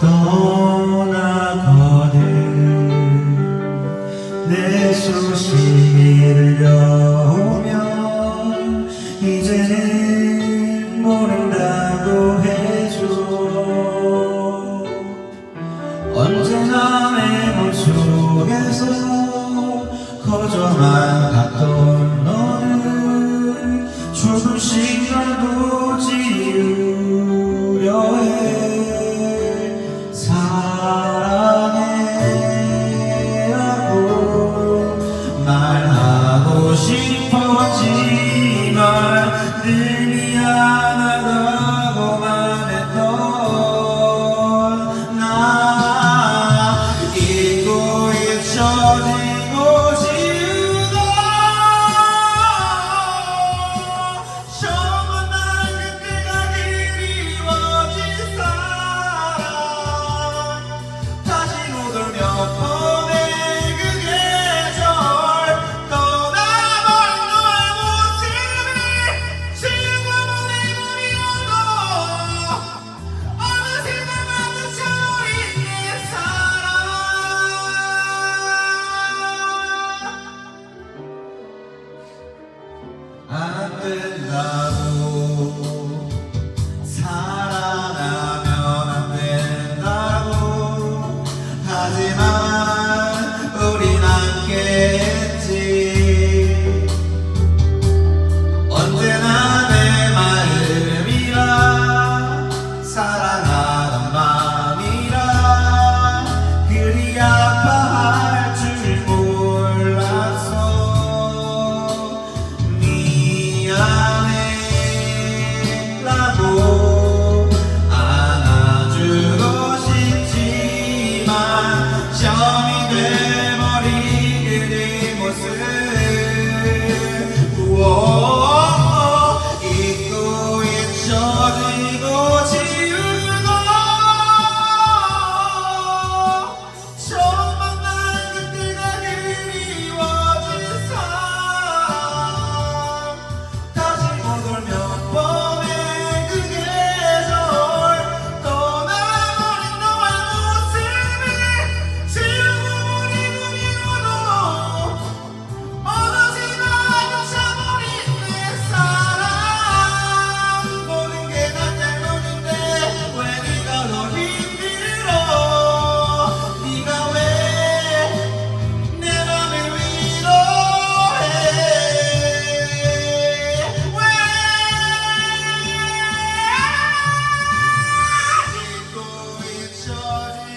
떠나거든. 내 소식이 들려오면 이제는 모른다고 해줘. 언제나 내 몸속에서 거저만 갔던 morning. I've been love. short.